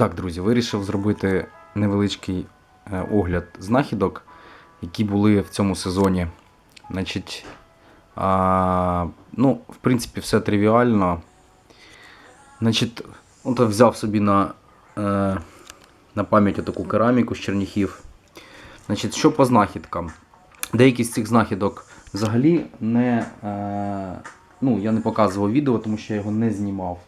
Так, друзі, вирішив зробити невеличкий е, огляд знахідок, які були в цьому сезоні. Значить, а, ну, в принципі, все тривіально. Значить, от взяв собі на, е, на пам'ять таку кераміку з черніхів. Значить, що по знахідкам? Деякі з цих знахідок взагалі не. Е, ну, я не показував відео, тому що я його не знімав.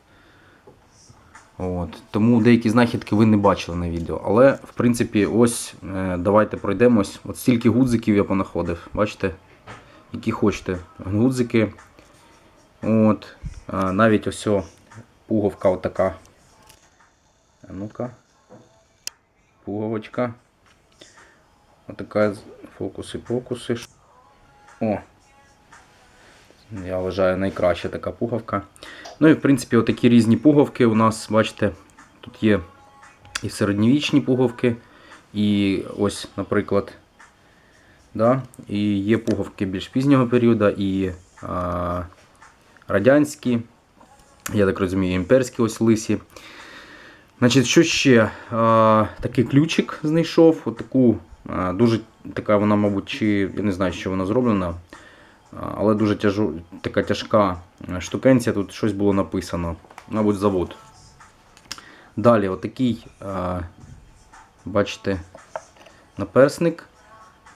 От. Тому деякі знахідки ви не бачили на відео. Але, в принципі, ось е, давайте пройдемось. От стільки гудзиків я понаходив. Бачите? Які хочете. Гудзики. От. Навіть ось пуговка отака. Ну-ка. Пуговочка. Отака з- фокуси, фокуси. О. Я вважаю найкраща така пуговка. Ну і в принципі отакі різні пуговки у нас, бачите, тут є і середньовічні пуговки, і ось, наприклад, да, і є пуговки більш пізнього періоду, і а, радянські, я так розумію, імперські ось лисі. Значить, що ще? А, такий ключик знайшов. Отаку, а, дуже така вона, мабуть, чи я не знаю, що вона зроблена. Але дуже тяжу, така тяжка е, штукенція, тут щось було написано. Мабуть, завод. Далі, отакий, бачите, наперсник.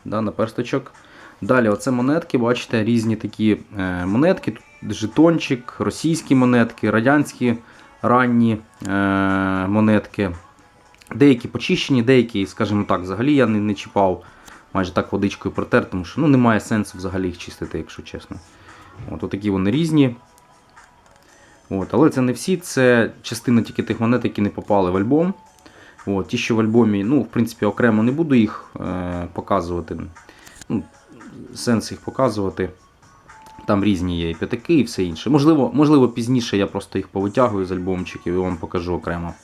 Да, наперсточок. Далі, оце монетки, бачите, різні такі е, монетки. Тут жетончик, російські монетки, радянські ранні е, монетки. Деякі почищені, деякі, скажімо так, взагалі я не, не чіпав майже так водичкою протер, тому що ну, немає сенсу взагалі їх чистити, якщо чесно. От отакі вони різні. От, але це не всі, це частина тільки тих монет, які не попали в альбом. От, ті, що в альбомі, ну, в принципі, окремо не буду їх е, показувати. Ну, сенс їх показувати. Там різні є і п'ятаки, і все інше. Можливо, можливо, пізніше я просто їх повитягую з альбомчиків і вам покажу окремо.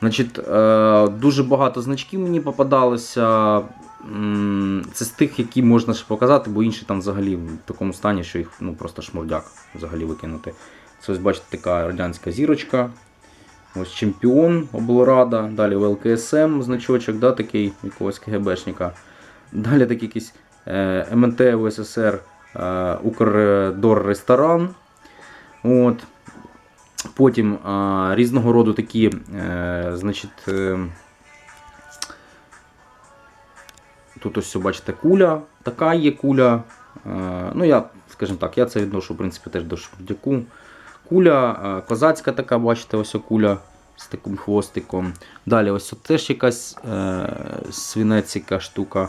Значить, е, дуже багато значків мені попадалося. Це з тих, які можна ще показати, бо інші там взагалі в такому стані, що їх ну, просто шмурдяк взагалі викинути. Це ось бачите, така радянська зірочка. Ось чемпіон облрада. Далі ВЛКСМ значочок, да, такий якогось КГБшника. Далі такий якийсь е, МНТ УССР е, Укрдор ресторан. От. Потім е, різного роду такі, е, значить, е, тут ось бачите куля, така є куля. Е, ну, я, скажімо так, я це відношу в принципі, теж до шмурдяку. Куля, е, козацька така, бачите, ось куля з таким хвостиком. Далі ось теж якась е, свинець яка штука.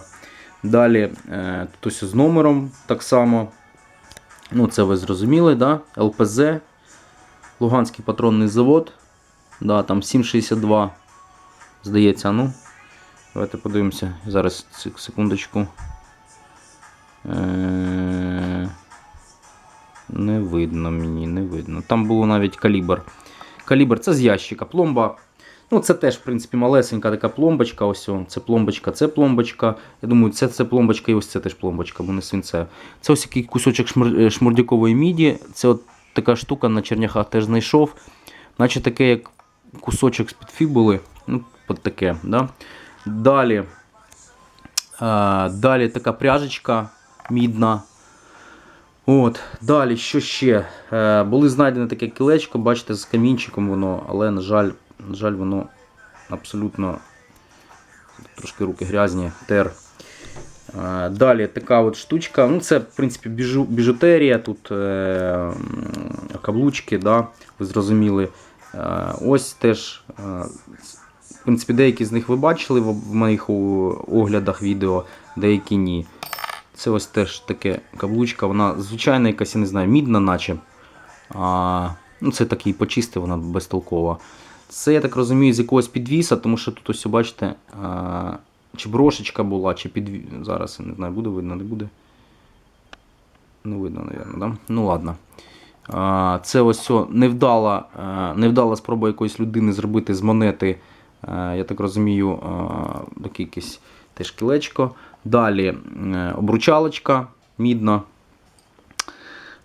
Далі тут ось з номером так само. Ну, це ви зрозуміли, да? ЛПЗ. Луганський патронний завод. Да, там 7,62. Здається, ну. Давайте подивимося. Зараз секундочку. Е, Не видно мені, не видно. Там було навіть калібр. Калібр це з ящика. Пломба. Ну, це теж, в принципі, малесенька така пломбочка. Ось це пломбочка, це пломбочка. Я думаю, це, це пломбочка і ось це теж пломбочка, бо не свинце. Це ось який кусочок шмур, е, шмурдякової міді. Це от така штука на черняхах теж знайшов. Наче таке, як кусочок з-під фібули. Ну, от таке. Да? Далі. Далі така пряжечка мідна. От, Далі, що ще? Е, були знайдені таке кілечко, бачите, з камінчиком воно, але, на жаль, на жаль, воно абсолютно трошки руки грязні, тер. Е, Далі така от штучка. Ну, це, в принципі, біжу, біжутерія, тут е, каблучки, да, ви зрозуміли. Е, ось теж, е, в принципі, деякі з них ви бачили в, моїх оглядах відео, деякі ні. Це ось теж таке каблучка, вона звичайна якась, я не знаю, мідна, наче. А, ну, це такий почистий, вона безтолкова. Це, я так розумію, з якогось підвіса, тому що тут ось, бачите, а, чи брошечка була, чи підвіс. Зараз я не знаю, буде видно, не буде. Не видно, мабуть, да? Ну ладно. Це ось невдала, е, невдала спроба якоїсь людини зробити з монети, е, я так розумію, е, таке якесь теж кілечко. Далі обручалочка мідна.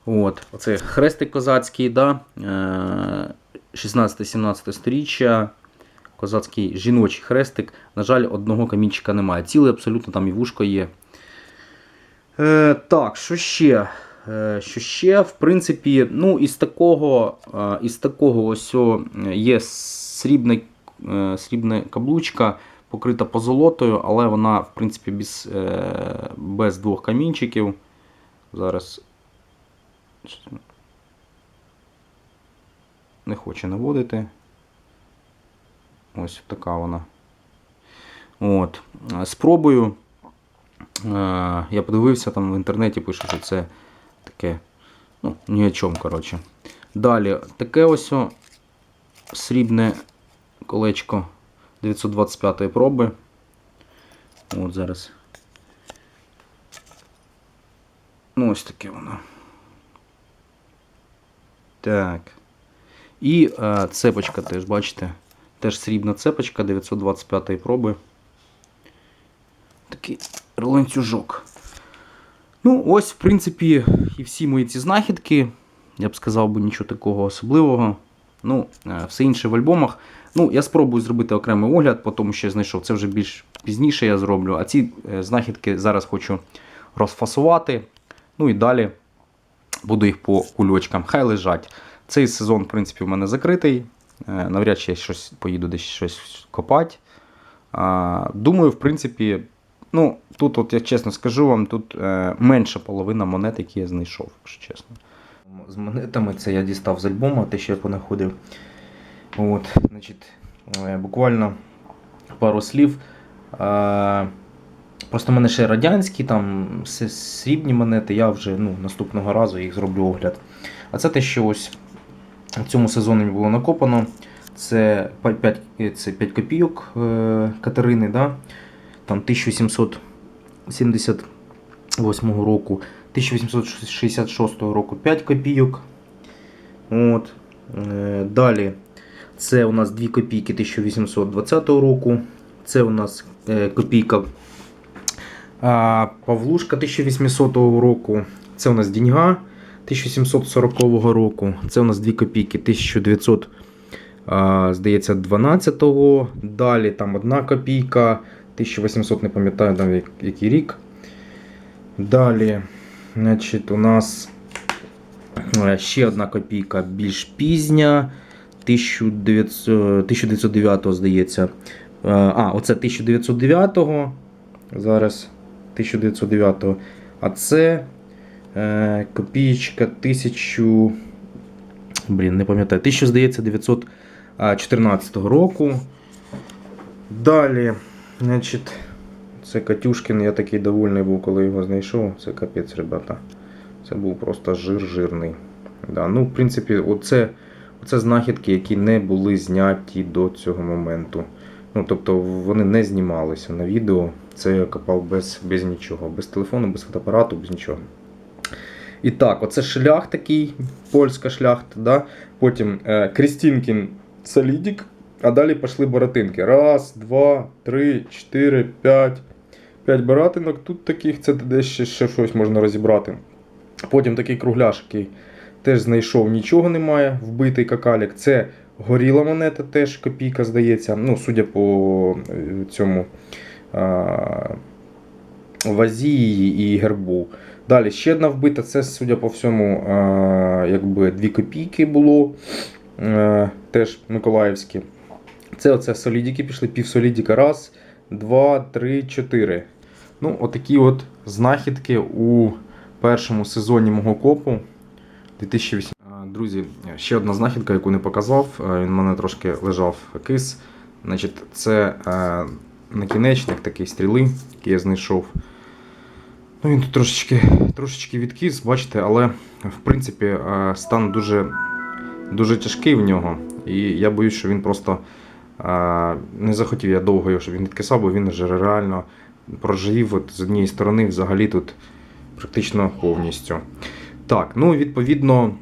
От, Оце хрестик козацький, да? е, 16-17 сторіччя. козацький жіночий хрестик. На жаль, одного камінчика немає. Ціле абсолютно там і вушко є. Е, так, що ще? Е, що ще, в принципі, ну, із такого, е, із такого ось є срібна, е, срібна каблучка, покрита позолотою, але вона, в принципі, без, без двох камінчиків. Зараз. Не хоче наводити. Ось така вона. От. Спробую. Я подивився там в інтернеті, пише, що це таке. Ну, ні о чому, коротше. Далі, таке ось о, срібне колечко 925 проби. От зараз. Ну, ось таке воно. Так. І е, цепочка теж, бачите? Теж срібна цепочка 925 проби. Такий ланцюжок. Ну, ось, в принципі, і всі мої ці знахідки. Я б сказав би нічого такого особливого. Ну, е, все інше в альбомах. Ну, я спробую зробити окремий огляд, по тому що я знайшов. Це вже більш пізніше я зроблю. А ці е, знахідки зараз хочу розфасувати. Ну і далі буду їх по кульочкам. Хай лежать. Цей сезон, в принципі, в мене закритий. Е, Навряд чи я щось поїду десь щось копати. Думаю, в принципі, ну, тут, от я чесно скажу вам, тут е, менша половина монет, які я знайшов, якщо чесно. З монетами це я дістав з альбому, те, що я понаходив. От, значить, е, буквально пару слів. Е, Просто в мене ще радянські, там срібні монети, я вже ну, наступного разу їх зроблю огляд. А це те, що ось в цьому сезоні було накопано. Це 5, це 5 копійок е, Катерини, да? Там 1778 року, 1866 року 5 копійок. От. Е, Далі це у нас 2 копійки 1820 року. Це у нас е, копійка Павлушка 1800 року. Це у нас Діньга 1740 року. Це у нас 2 копійки 1900, здається, 12-го. Далі там 1 копійка 1800, не пам'ятаю там який рік. Далі, значить, у нас е, ще одна копійка більш пізня. 1900, 1909, здається. Е, А, оце 1909. го Зараз 1909. го А це е, копієчка 1000. Блін, не пам'ятаю. 1000, здається, 914 року. Далі, значить, це Катюшкін, я такий довольний був, коли його знайшов. Це капець, ребята. Це був просто жир жирний. Да, ну, в принципі, оце, оце знахідки, які не були зняті до цього моменту. Ну, тобто вони не знімалися на відео. Це я копав без, без нічого, без телефону, без фотоапарату, без нічого. І так, оце шлях такий, польська шляхта. Да? Потім е, Крістінкін Солідік, а далі пішли баратинки. Раз, два, три, чотири, п'ять. П'ять баратинок. Тут таких, це десь ще, ще щось можна розібрати. Потім такий кругляш, який теж знайшов, нічого немає. Вбитий какалік. Це горіла монета, теж копійка, здається. Ну, судя по е, цьому а, вазі і гербу. Далі ще одна вбита, це, судя по всьому, а, якби дві копійки було. е, Теж Миколаївські. Це оце солідіки пішли, півсолідіка. Раз, два, три, чотири. Ну, отакі от знахідки у першому сезоні мого копу 2008. Друзі, ще одна знахідка, яку не показав. Він в мене трошки лежав кис. Значить, це е, накінечник такий стріли, який я знайшов. Ну, він тут трошечки, трошечки відкис, бачите, але в принципі е, стан дуже, дуже тяжкий в нього. І я боюсь, що він просто не захотів я довго його, щоб він відкисав, бо він вже реально прожив от з однієї сторони взагалі тут практично повністю. Так, ну відповідно,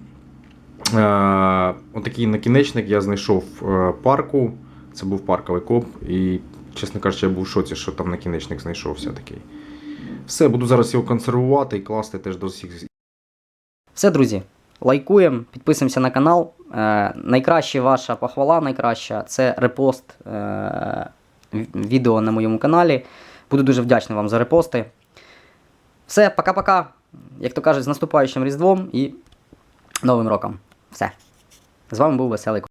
е, отакий накінечник я знайшов в парку. Це був парковий коп, і, чесно кажучи, я був в шоці, що там накінечник знайшовся такий. Все, буду зараз його консервувати і класти теж до всіх. Все, друзі. Лайкуємо, підписуємося на канал. Е, найкраща ваша похвала, найкраща це репост е, відео на моєму каналі. Буду дуже вдячний вам за репости. Все, пока-пока. Як то кажуть, з наступаючим Різдвом і Новим роком. Все. З вами був Веселий